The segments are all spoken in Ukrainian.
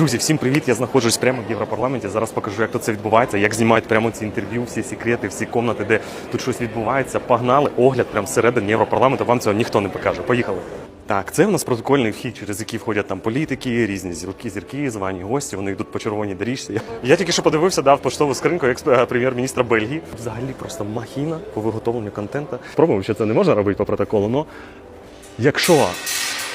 Друзі, всім привіт! Я знаходжусь прямо в Європарламенті. Зараз покажу, як тут це відбувається, як знімають прямо ці інтерв'ю, всі секрети, всі комнати, де тут щось відбувається. Погнали огляд прямо всередині Європарламенту. Вам цього ніхто не покаже. Поїхали. Так, це в нас протокольний вхід, через який входять там політики, різні зірки, зірки, звані гості. Вони йдуть по червоній доріжці. Я, тільки що подивився, дав поштову скриньку як е, прем'єр-міністра Бельгії. Взагалі просто махіна по виготовленню контенту. Спробуємо, що це не можна робити по протоколу, але якщо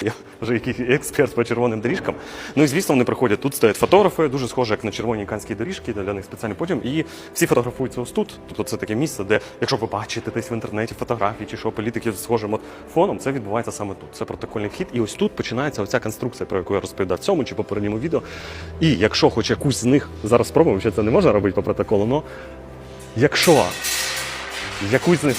я вже якийсь експерт по червоним доріжкам. Ну і звісно, вони приходять. Тут стоять фотографи, дуже схоже, як на червоній канській доріжці, для них спеціальний потім. І всі фотографуються ось тут. Тобто це таке місце, де, якщо ви бачите десь в інтернеті фотографії чи що політиків з схожим от фоном, це відбувається саме тут. Це протокольний вхід. І ось тут починається оця конструкція, про яку я розповідав в цьому чи попередньому відео. І якщо хоч якусь з них зараз спробуємо, що це не можна робити по протоколу, але якщо якусь з них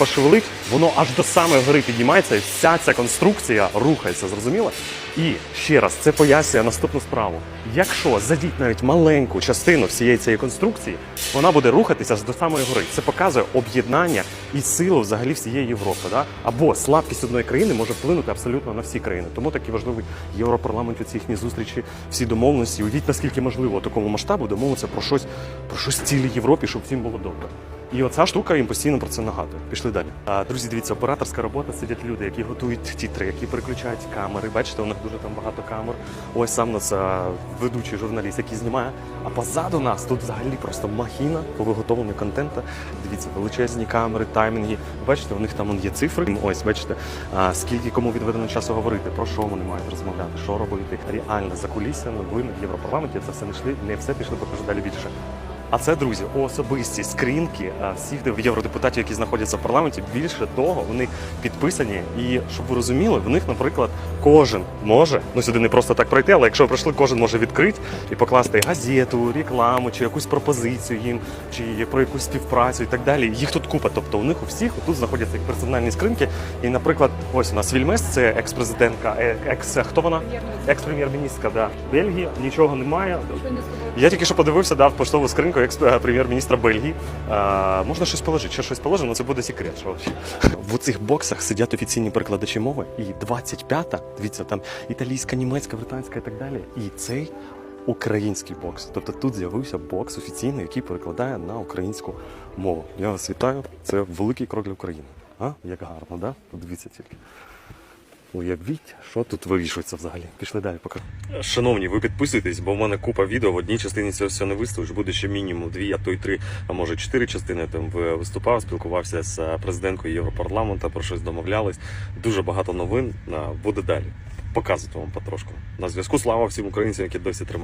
воно аж до самої гори піднімається, і вся ця конструкція рухається, зрозуміло? І ще раз, це пояснює наступну справу. Якщо задіть навіть маленьку частину всієї цієї конструкції, вона буде рухатися аж до самої гори. Це показує об'єднання і силу взагалі всієї Європи. Да? Або слабкість одної країни може вплинути абсолютно на всі країни. Тому такий важливий європарламент, ці їхні зустрічі, всі домовленості. Уявіть, наскільки можливо такому масштабу домовитися про щось, про щось цілій Європі, щоб всім було добре. І оця штука їм постійно про це нагадує. Пішли далі. А, друзі, дивіться, операторська робота сидять люди, які готують тітри, які переключають камери. Бачите, у них дуже там багато камер. Ось сам нас ведучий журналіст, який знімає. А позаду нас тут взагалі просто махіна по виготовленню контенту. Дивіться, величезні камери, таймінги. Бачите, у них там є цифри. Ось, бачите, а, скільки кому відведено часу говорити, про що вони мають розмовляти, що робити. Реально за кулісся, новини в Європарламенті це все не йшли, не все пішли, покажу далі більше. А це, друзі, особисті скринки всіх євродепутатів, які знаходяться в парламенті. Більше того, вони підписані. І щоб ви розуміли, в них, наприклад, кожен може ну сюди не просто так пройти, але якщо ви пройшли, кожен може відкрити і покласти газету, рекламу чи якусь пропозицію їм, чи про якусь співпрацю і так далі. Їх тут купа. Тобто у них у всіх тут знаходяться їх персональні скринки. І, наприклад, ось у нас Вільмес, це екс-президентка, е, екс хто вона? Екс-прем'єр-міністра да. Бельгії. Нічого немає. Я тільки що подивився, дав поштову скринку е, прем'єр-міністра Бельгії. А, можна щось положити, ще щось положено, це буде секрет. Що в цих боксах сидять офіційні перекладачі мови. І 25-та, дивіться, там італійська, німецька, британська і так далі. І цей український бокс. Тобто тут з'явився бокс офіційний, який перекладає на українську мову. Я вас вітаю. Це великий крок для України. А? Як гарно, да? Подивіться тільки. Уявіть, що тут вивішується взагалі. Пішли далі, поки. Шановні, ви підписуйтесь, бо в мене купа відео. В одній частині це все не виставиш. Буде ще мінімум дві, а то й три, а може чотири частини. Там виступав, спілкувався з е, президенткою Європарламенту, про щось домовлялись. Дуже багато новин. Буде далі. Показувати вам потрошку. На зв'язку слава всім українцям, які досі тримають.